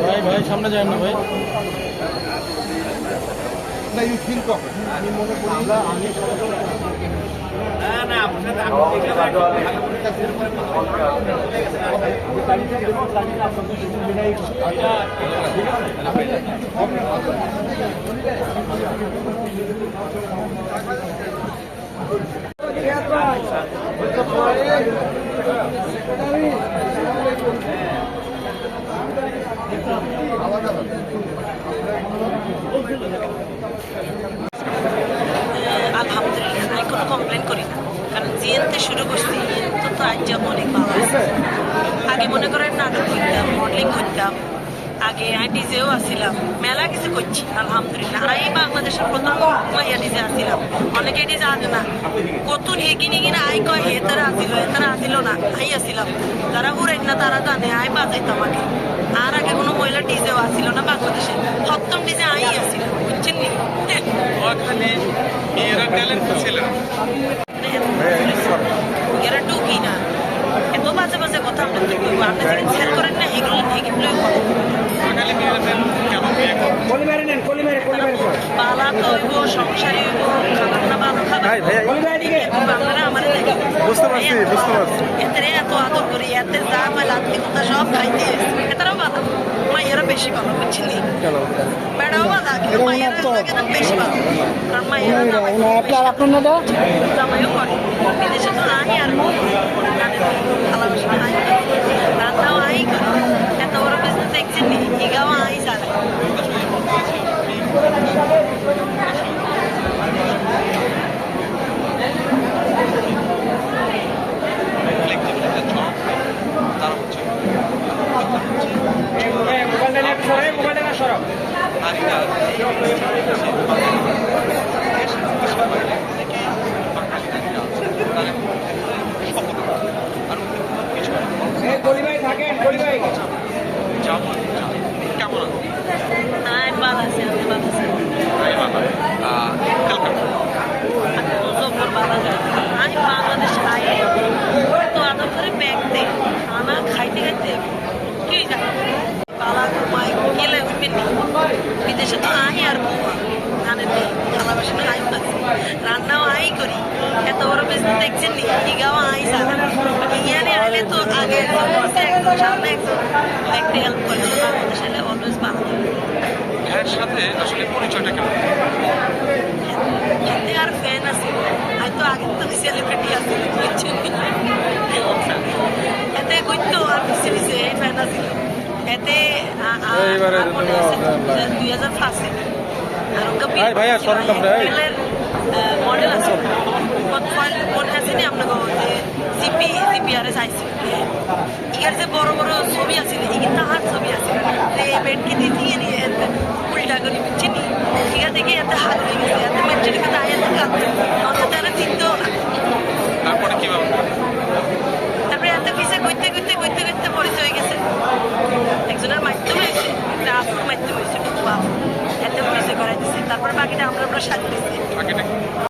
ভাই ভাই সামনে যায় না ভাই। না ইউ ফিল কখন আমি মনে করি আমি কোনো কমপ্লেন করি না। কারণ জিএনতে শুরু করছি, তো তো আজ অনেক ভালো আছে। আগে মনে আলহামদুলিল্লাহ। আই কয়, হে তারা আসিল, হে তারা না, আই আসছিলাম যারা উড়েন না, তারা জানে আই বাজাইতাম আগে আর আগে কোনো ডিজেও আসছিল না বাংলাদেশে। সপ্তম ডিজে আই আসছিল বুঝছেন নি? ওখানে মেয়েরা ট্যালেন্ট ছিল। এরা টুকি না। এত বাজে বাজে কথা আমরা কি করব আপনি যেদিন সেল করেন না এগুলো এগুলোই কথা ওখানে মেয়েরা কেন বিয়ে করে বালা তো হইব সংসারী হইব ভাই দেখে বুঝতে পারছি, বুঝতে পারছি। এতে এত আদর করি এতে যা পাই লাত্তি কথা সব খাইতে এটারও ভালো মাইয়েরা বেশি ভালো বুঝছিলি বেড়াও ভালো কিন্তু মাইয়েরা বেশি ভালো। কারণ মাইয়েরা জামাইও করে বিদেশে তো নাই আর ভালোবাসা আই রান্নাও আই করে এত বড় বিজনেস দেখছেন নি এগাও আই চালায় ফ্লেক্সিবিলিটি চরম তার হচ্ছে নারীরা কেমন কেমন আই ভালো আছে আমি ভালো আছি মুজফর ভালো আছে আমি বাংলাদেশ খাই তো আদর করে ব্যাগ দে খানা খাইতে খাইতে কি জানো বালা ঘুমাই গেলে উঠবেন নি বিদেশে তো আই আর বৌমা জানেন নি ভালোবাসা না আই পাচ্ছি রান্নাও আই করি। এত বড় বিজনেস দেখছেন নি? ইগাও আই সারা ইয়ানে আইলে তো আগে একজন বসে একজন সামনে একজন। দেখতে হেল্প করে বাংলাদেশ আইলে অলওয়েজ ভালো ভাইয়ের সাথে আসলে পরিচয়টা কেমন? এতে আর ফ্যান আছে। হয়তো আগে তো সেলিব্রিটি আছে বুঝছেন এইবারে দুই হাজার পাঁচে আর ভাইয়া মডেল আছে। কোর্ট আছে নি আপনাকে সিপি সিপিআরএস যে বড় বড় ছবি আছে এগুলো তাহার ছবি আছে এই বেডকে দিয়ে নিয়ে উল্টা করে চিনি। এখান থেকে হাত হয়ে গেছে এত মেট্রিক তাই এত ชัด